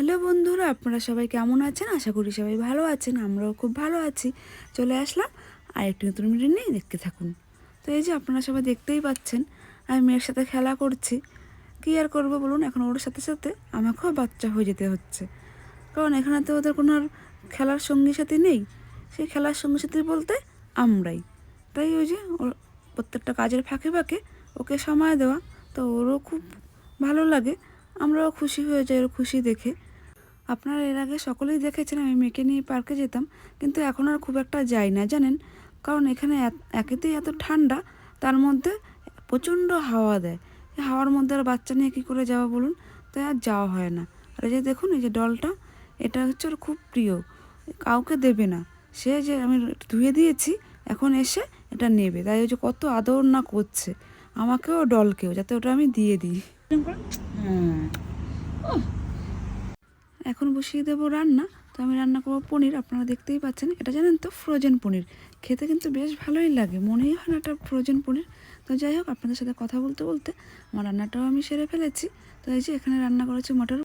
Hello বন্ধুরা, আপনারা সবাই কেমন আছেন? আশা করি সবাই ভালো আছেন, আমরাও খুব ভালো আছি। চলে আসলাম আর একটু নতুন ভিডিও নিয়ে দেখতে থাকুন। তো এই যে আপনারা সবাই দেখতেই পাচ্ছেন, আমি মেয়ের সাথে খেলা করছি। কী আর করব বলুন, এখন ওর সাথে সাথে আমাকেও বাচ্চা হয়ে যেতে হচ্ছে। কারণ এখানে তো ওদের কোনো আর খেলার সঙ্গী সাথী নেই। সেই খেলার সঙ্গী সাথী বলতে আমরাই। তাই ওই যে ওর প্রত্যেকটা কাজের ফাঁকে ফাঁকে ওকে সময় দেওয়া, তো ওরও খুব ভালো লাগে। আমরাও খুশি হয়ে যাই ওর খুশি দেখে। আপনারা এর আগে সকলেই দেখেছেন আমি মেয়েকে নিয়ে পার্কে যেতাম, কিন্তু এখন আর খুব একটা যাই না, জানেন? কারণ এখানে একেতেই এত ঠান্ডা, তার মধ্যে প্রচণ্ড হাওয়া দেয়। হাওয়ার মধ্যে আর বাচ্চা নিয়ে কী করে যাওয়া বলুন? তাই আর যাওয়া হয় না। আর এই যে দেখুন, এই যে ডলটা, এটা হচ্ছে ওর খুব প্রিয়। কাউকে দেবে না। সে যে আমি ধুয়ে দিয়েছি, এখন এসে এটা নেবে। তাই ওই যে কত আদর না করছে। আমাকেও ডলকেও, যাতে ওটা আমি দিয়ে দিই। হ্যাঁ। এখন বসিয়ে দেবো রান্না। তো আমি রান্না করব পনির, আপনারা দেখতেই পাচ্ছেন। এটা জানেন তো ফ্রোজেন পনির। খেতে কিন্তু বেশ ভালোই লাগে, মনেই হয় না এটা ফ্রোজেন পনির। তো যাই হোক, আপনাদের সাথে কথা বলতে বলতে আমার রান্নাটাও আমি সেরে ফেলেছি। তো এই যে এখানে রান্না করেছি মটর